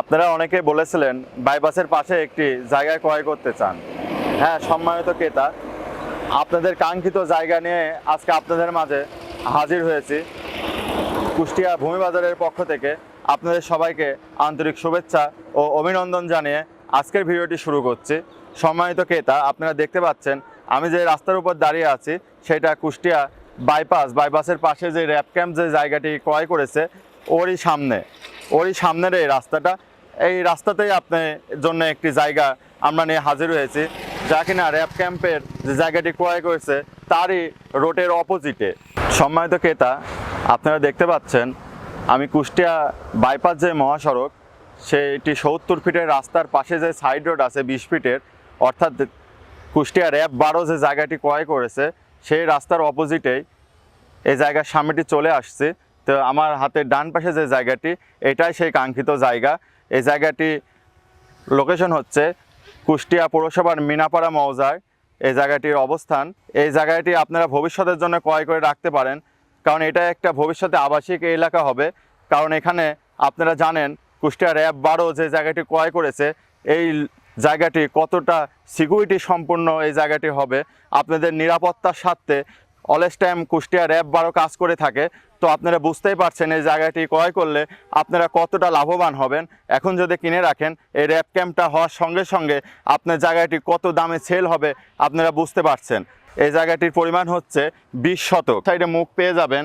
আপনারা অনেকে বলেছিলেন, বাইপাসের পাশে একটি জায়গা ক্রয় করতে চান। হ্যাঁ সম্মানিত ক্রেতা, আপনাদের কাঙ্ক্ষিত জায়গা নিয়ে আজকে আপনাদের মাঝে হাজির হয়েছি। কুষ্টিয়া ভূমি বাজারের পক্ষ থেকে আপনাদের সবাইকে আন্তরিক শুভেচ্ছা ও অভিনন্দন জানিয়ে আজকের ভিডিওটি শুরু করছি। সম্মানিত ক্রেতা, আপনারা দেখতে পাচ্ছেন, আমি যে রাস্তার উপর দাঁড়িয়ে আছি, সেটা কুষ্টিয়া বাইপাস, বাইপাসের পাশে যে র্যাপ ক্যাম্প যে জায়গাটি ক্রয় করেছে, ওরই সামনে। ওরই সামনের এই রাস্তাটা। এই রাস্তাতেই আপনার জন্য একটি জায়গা আমরা নিয়ে হাজির হয়েছি। যা কিনা র্যাপ ক্যাম্পের যে জায়গাটি ক্রয় করেছে, তারই রোডের অপোজিটে। সম্মানিত ক্রেতা, আপনারা দেখতে পাচ্ছেন, আমি কুষ্টিয়া বাইপাস যে মহাসড়ক সেইটি সত্তর ফিটের রাস্তার পাশে যে সাইড রোড আছে বিশ ফিটের, অর্থাৎ কুষ্টিয়া র্যাব বারো যে জায়গাটি ক্রয় করেছে, সেই রাস্তার অপোজিটেই এই জায়গার সামনেটি চলে আসছে। তো আমার হাতের ডান পাশে যে জায়গাটি, এটাই সেই কাঙ্ক্ষিত জায়গা। এই জায়গাটি লোকেশন হচ্ছে কুষ্টিয়া পৌরসভার মিনাপাড়া মৌজায়। এই জায়গাটির অবস্থান। এই জায়গাটি আপনারা ভবিষ্যতের জন্য ক্রয় করে রাখতে পারেন, কারণ এটা একটা ভবিষ্যতে আবাসিক এলাকা হবে। কারণ এখানে আপনারা জানেন, কুষ্টিয়া র্যাব বারো যে জায়গাটি ক্রয় করেছে, এই জায়গাটি কতটা সিকিউরিটি সম্পূর্ণ এই জায়গাটি হবে। আপনাদের নিরাপত্তার স্বার্থে অলএস টাইম কুষ্টিয়া র্যাব বারো কাজ করে থাকে। তো আপনারা বুঝতেই পারছেন এই জায়গাটি ক্রয় করলে আপনারা কতটা লাভবান হবেন। এখন যদি কিনে রাখেন, এই র্যাব ক্যাম্পটা হওয়ার সঙ্গে সঙ্গে আপনার জায়গাটি কত দামে সেল হবে আপনারা বুঝতে পারছেন। এই জায়গাটির পরিমাণ হচ্ছে বিশ শতক। সাইডে মুখ পেয়ে যাবেন,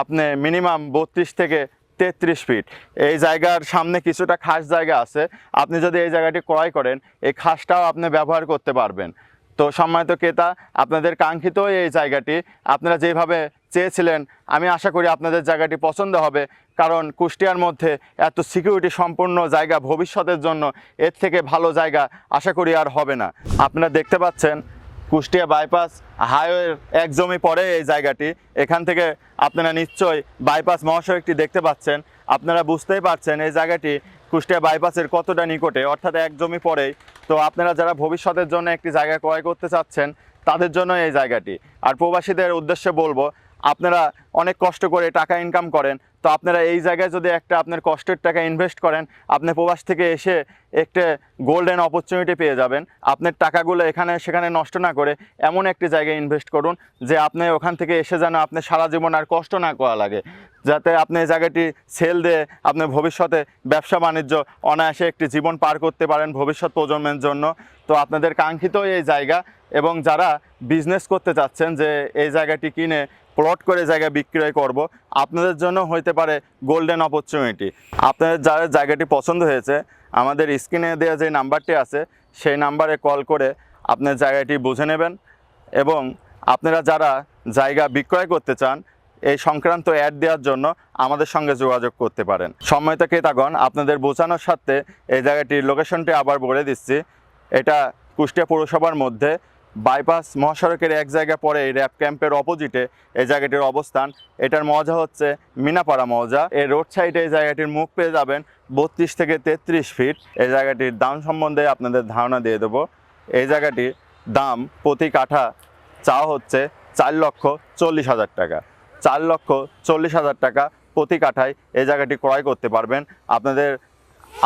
আপনি মিনিমাম বত্রিশ থেকে তেত্রিশ ফিট এই জায়গার সামনে কিছুটা খাস জায়গা আছে। আপনি যদি এই জায়গাটি ক্রয় করেন, এই খাসটাও আপনি ব্যবহার করতে পারবেন। তো সম্মানিত ক্রেতা, আপনাদের কাঙ্ক্ষিত এই জায়গাটি আপনারা যেভাবে চেয়েছিলেন, আমি আশা করি আপনাদের জায়গাটি পছন্দ হবে, কারণ কুষ্টিয়ার মধ্যে এত সিকিউরিটি সম্পূর্ণ জায়গা ভবিষ্যতের জন্য এর থেকে ভালো জায়গা আশা করি আর হবে না। আপনারা দেখতে পাচ্ছেন, কুষ্টিয়া বাইপাস হাইওয়ের এক জমি পরে এই জায়গাটি, এখান থেকে আপনারা নিশ্চয়ই বাইপাস মহাসড়কটি দেখতে পাচ্ছেন। আপনারা বুঝতেই পারছেন এই জায়গাটি কুষ্টিয়া বাইপাসের কতটা নিকটে, অর্থাৎ এক জমি পরেই তো আপনারা যারা ভবিষ্যতের জন্য একটি জায়গা ক্রয় করতে চাচ্ছেন, তাদের জন্য এই জায়গাটি। আর প্রবাসীদের উদ্দেশ্যে বলব, আপনারা অনেক কষ্ট করে টাকা ইনকাম করেন, তো আপনারা এই জায়গায় যদি একটা আপনার কষ্টের টাকা ইনভেস্ট করেন, আপনি প্রবাস থেকে এসে একটা গোল্ডেন অপরচুনিটি পেয়ে যাবেন। আপনার টাকাগুলো এখানে সেখানে নষ্ট না করে এমন একটি জায়গায় ইনভেস্ট করুন, যে আপনি ওখান থেকে এসে যেন আপনি সারা জীবন আর কষ্ট না করা লাগে। যাতে আপনি এই জায়গাটি সেল দিয়ে আপনি ভবিষ্যতে ব্যবসা বাণিজ্য অনায়াসে একটি জীবন পার করতে পারেন ভবিষ্যৎ প্রজন্মের জন্য। তো আপনাদের কাঙ্ক্ষিত এই জায়গা এবং যারা বিজনেস করতে চাচ্ছেন যে এই জায়গাটি কিনে প্লট করে জায়গা বিক্রয় করব, আপনাদের জন্য হইতে পারে গোল্ডেন অপরচুনিটি আপনাদের যার জায়গাটি পছন্দ হয়েছে, আমাদের স্ক্রিনে দেওয়া যে নাম্বারটি আছে, সেই নাম্বারে কল করে আপনার জায়গাটি বুঝে নেবেন এবং আপনারা যারা জায়গা বিক্রয় করতে চান এই সংক্রান্ত অ্যাড দেওয়ার জন্য আমাদের সঙ্গে যোগাযোগ করতে পারেন। সম্মানিত ক্রেতাগণ, আপনাদের বোঝানোর সাথে এই জায়গাটির লোকেশনটি আবার বলে দিচ্ছি। এটা কুষ্টিয়া পৌরসভার মধ্যে বাইপাস মহাসড়কের এক জায়গা পরে এই র্যাপ ক্যাম্পের অপোজিটে এই জায়গাটির অবস্থান। এটার মজা হচ্ছে মিনাপাড়া মৌজা। এই রোড সাইডে এই জায়গাটির মুখ পেয়ে যাবেন বত্রিশ থেকে তেত্রিশ ফিট এই জায়গাটির দাম সম্বন্ধে আপনাদের ধারণা দিয়ে দেবো। এই জায়গাটির দাম প্রতি কাঠা চা হচ্ছে চার লক্ষ চল্লিশ হাজার টাকা। চার লক্ষ চল্লিশ হাজার টাকা প্রতি কাঠায় এই জায়গাটি ক্রয় করতে পারবেন। আপনাদের,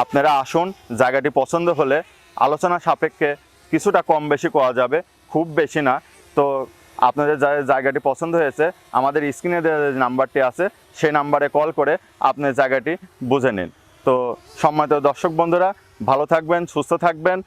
আপনারা আসুন, জায়গাটি পছন্দ হলে আলোচনা সাপেক্ষে কিছুটা কম বেশি করা যাবে, খুব বেশি না। তো আপনাদের যা, জায়গাটি পছন্দ হয়েছে, আমাদের স্ক্রিনে যে নাম্বারটি আছে সেই নাম্বারে কল করে আপনি জায়গাটি বুঝে নিন। তো সম্মানিত দর্শক বন্ধুরা, ভালো থাকবেন, সুস্থ থাকবেন।